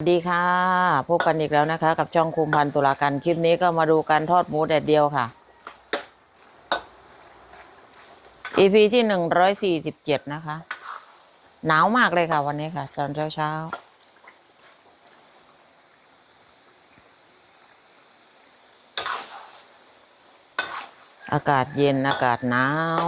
สวัสดีค่ะ พบกันอีกแล้วนะคะ กับช่องคุมพันธ์ตุลาการคลิปนี้ก็มาดูการทอดหมูแดดเดียวค่ะ EP ที่หนึ่งร้อยสี่สิบเจ็ดนะคะ หนาวมากเลยค่ะวันนี้ค่ะ ตอนเช้าเช้าอากาศเย็นอากาศหนาว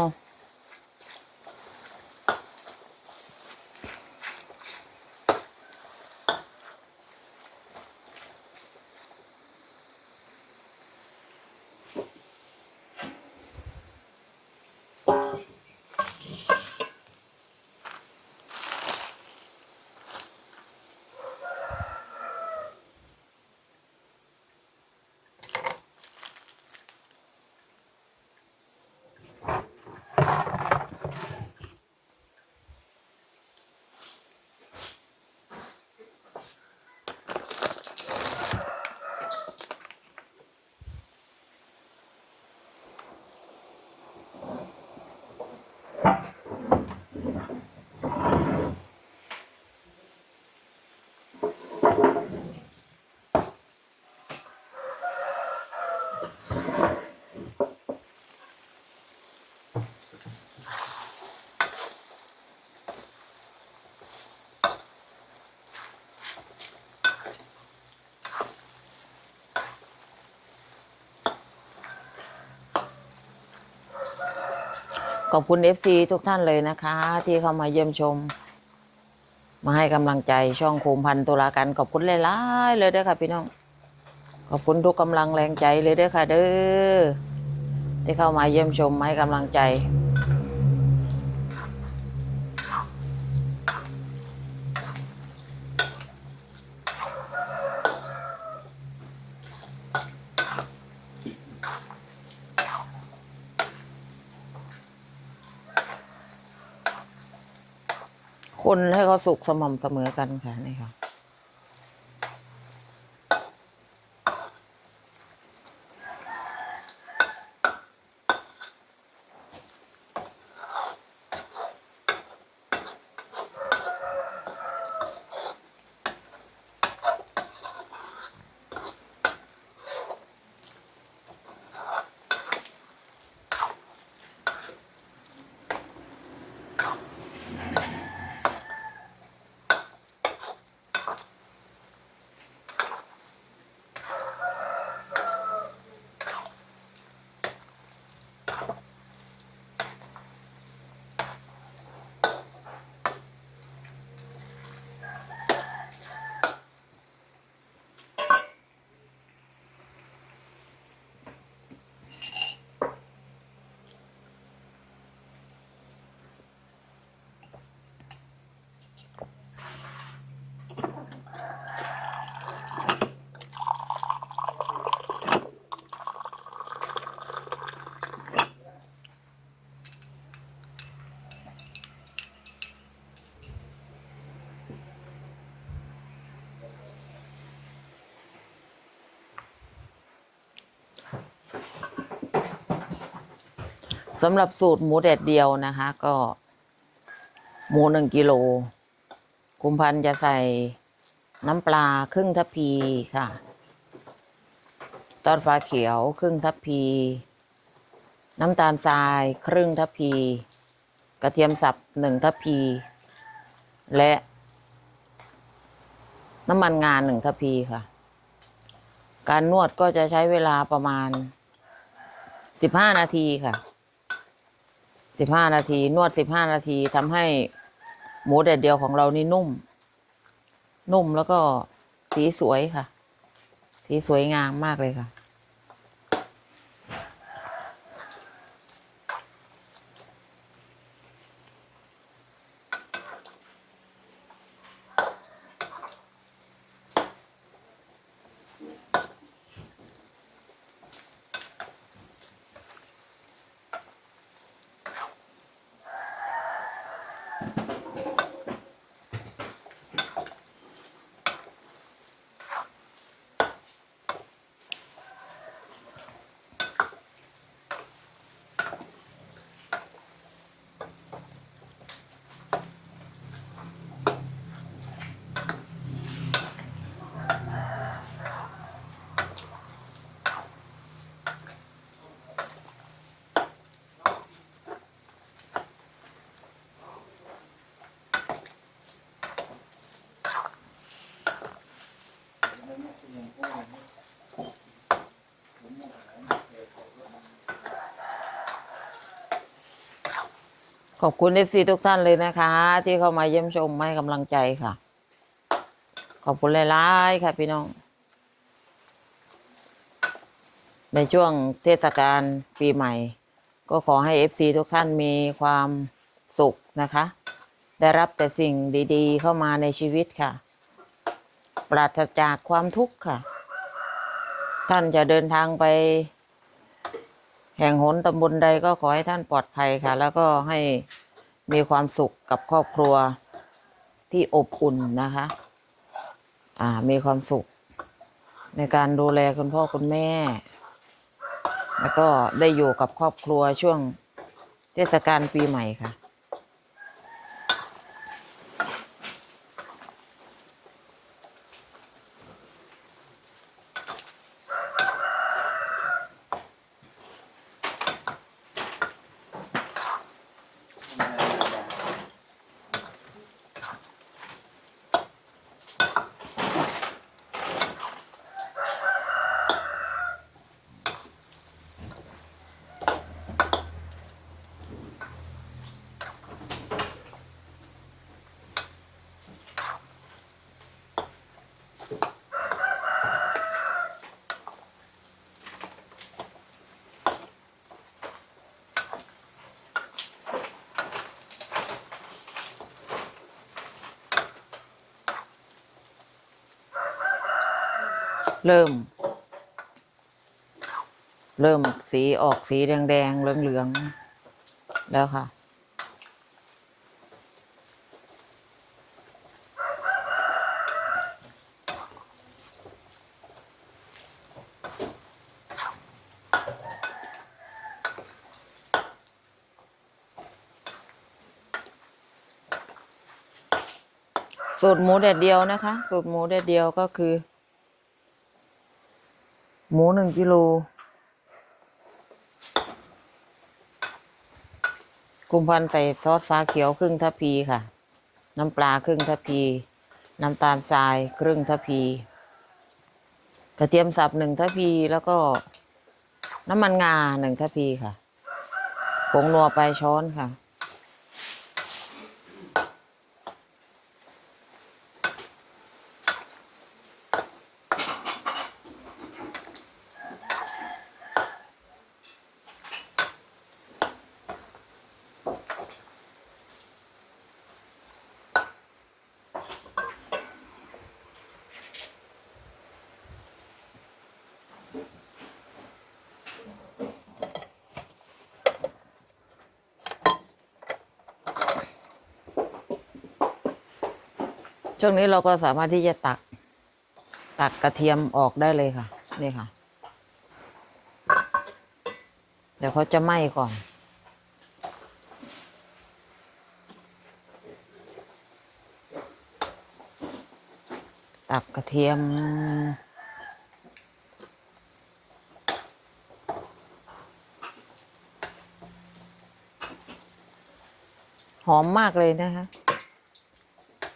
ขอบคุณ FC ทุกท่านเลยนะคะ ที่เข้ามาเยี่ยมชม มาให้กำลังใจช่องคุมพันตุลาการขอบคุณหลายๆเลยเด้อค่ะ พี่น้อง ขอบคุณทุกกำลังแรงใจเลยเด้อค่ะ เด้อที่เข้ามาเยี่ยมชมมาให้กำลังใจ คนให้เขาสุกสม่ำเสมอกันค่ะนี่ค่ะ สำหรับสูตรหมูแดดเดียวนะคะ ก็ หมูหนึ่งกิโล กุมพันจะใส่น้ำปลาครึ่งทัพพีค่ะ ตอนฟ้าเขียวครึ่งทัพพี น้ำตาลทรายครึ่งทัพพี กระเทียมสับหนึ่งทัพพี และ น้ำมันงาหนึ่งทัพพีค่ะ การนวดก็จะใช้เวลาประมาณสิบห้านาทีค่ะ สิบห้านาที นวดสิบห้านาทีทำให้หมูแดดเดียวของเรานี่นุ่ม นุ่มแล้วก็สีสวยค่ะ สีสวยงามมากเลยค่ะ ขอบคุณเอฟซีทุกท่านเลยนะคะ ที่เข้ามาเยี่ยมชมให้กำลังใจค่ะ ขอบคุณหลายๆค่ะพี่น้อง ในช่วงเทศกาลปีใหม่ ก็ขอให้เอฟซีทุกท่านมีความสุขนะคะ ได้รับแต่สิ่งดีๆ เข้ามาในชีวิตค่ะ ปราศจากความทุกข์ค่ะ ท่านจะเดินทางไป แห่งหนตำบลใดก็ขอให้ท่านปลอดภัยค่ะ แล้วก็ให้มีความสุขกับครอบครัวที่อบอุ่นนะคะ อ่า มีความสุข ในการดูแลคุณพ่อคุณแม่ แล้วก็ได้อยู่กับครอบครัวช่วงเทศกาลปีใหม่ค่ะ เริ่ม เริ่มสีออกสีแดงๆเหลืองๆแล้วค่ะ สูตรหมูแดดเดียวนะคะ สูตรหมูแดดเดียวก็คือ หมูหนึ่งกิโลกุมพันใส่ซอสฟ้าเขียวครึ่งทัพพีค่ะ น้ำปลาครึ่งทัพพี น้ำตาลทรายครึ่งทัพพี กระเทียมสับหนึ่งทัพพีแล้วก็น้ำมันงาหนึ่งทัพพีค่ะผงนัวไปช้อนค่ะ ช่วงนี้เราก็สามารถที่จะตัก ตักกระเทียมออกได้เลยค่ะ นี่ค่ะ เดี๋ยวเขาจะไหม้ก่อนตักกระเทียม หอมมากเลยนะคะ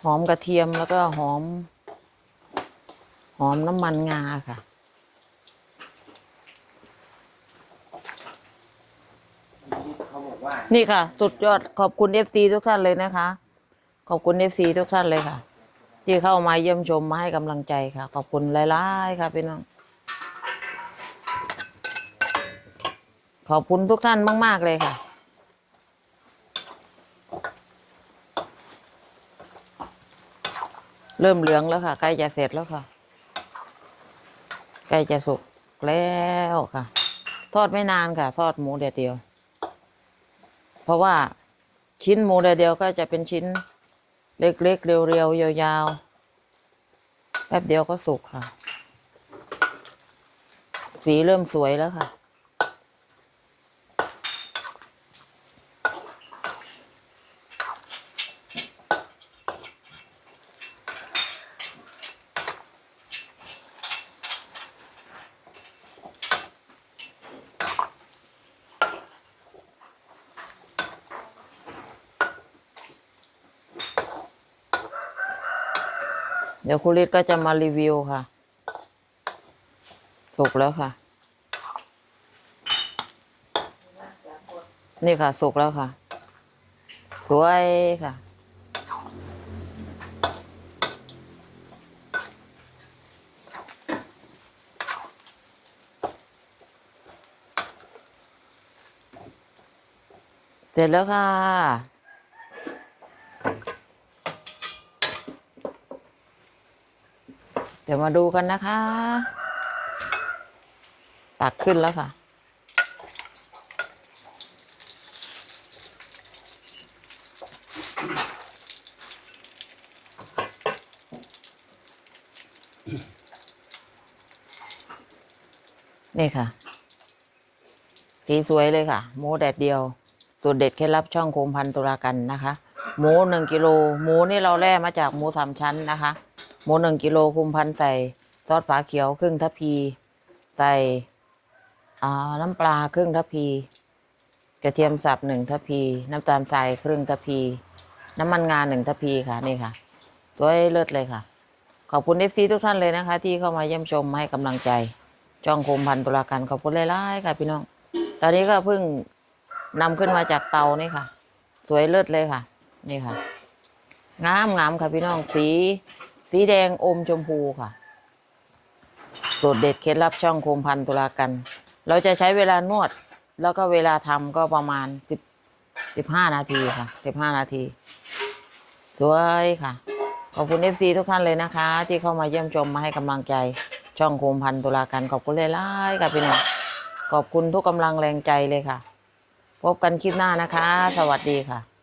หอมกระเทียมแล้วก็หอม หอมน้ำมันงาค่ะ เขาบอกว่านี่ค่ะ สุดยอดขอบคุณเอฟซีทุกท่านเลยนะคะ ขอบคุณเอฟซีทุกท่านเลยค่ะ ที่เข้ามาเยี่ยมชมมาให้กำลังใจค่ะ ขอบคุณหลายๆค่ะพี่น้อง ขอบคุณทุกท่านมาก ๆ เลยค่ะ เริ่มเหลืองแล้วค่ะใกล้จะเสร็จแล้วค่ะใกล้จะสุกแล้วค่ะ ทอดไม่นานค่ะ ทอดหมูเดียวเดียว เพราะว่าชิ้นหมูเดียวเดียวก็จะเป็นชิ้น เล็กๆเรียวๆยาวๆแป๊บเดียวก็สุกค่ะ สีเริ่มสวยแล้วค่ะ เดี๋ยวคุณฤทธิ์ก็จะมารีวิวค่ะ สุกแล้วค่ะ นี่ค่ะ สุกแล้วค่ะ สวยค่ะ เสร็จแล้วค่ะ เดี๋ยวมาดูกันนะคะ ตักขึ้นแล้วค่ะ นี่ค่ะ สีสวยเลยค่ะหมูแดดเดียว สูตรเด็ดเคล็ดลับช่องโคมพันตุลากันนะคะ หมูหนึ่งกิโล หมูนี่เราแล่มาจากหมูสามชั้นนะคะ หมูหนึ่งกิโลคุมพันใส่ ซอสฝาเขียวครึ่งทัพพี ใส่อ่าน้ำปลาครึ่งทัพพี กระเทียมสับหนึ่งทัพพี น้ำตาลทรายครึ่งทัพพี น้ำมันงาหนึ่งทัพพีค่ะนี่ค่ะสวยเลิศเลยค่ะ ขอบคุณเอฟซีทุกท่านเลยนะคะ ที่เข้ามาเยี่ยมชมให้กำลังใจ จ้องคมพันตุลากันขอบคุณหลายๆค่ะพี่น้อง ตอนนี้ก็เพิ่งนำขึ้นมาจากเตานี่ค่ะ สวยเลิศเลยค่ะ นี่ค่ะงามงามค่ะพี่น้องสี สีแดงอมชมพูค่ะ สูตรเด็ดเคล็ดลับช่องโคมพันตุลากัน เราจะใช้เวลานวด แล้วก็เวลาทำก็ประมาณสิบสิบห้านาทีค่ะสิบห้านาที สวยค่ะ ขอบคุณเอฟซีทุกท่านเลยนะคะ ที่เข้ามาเยี่ยมชมมาให้กำลังใจช่องโคมพันตุลากัน ขอบคุณหลายๆค่ะพี่น้องขอบคุณทุกกำลังแรงใจเลยค่ะ พบกันคลิปหน้านะคะ สวัสดีค่ะ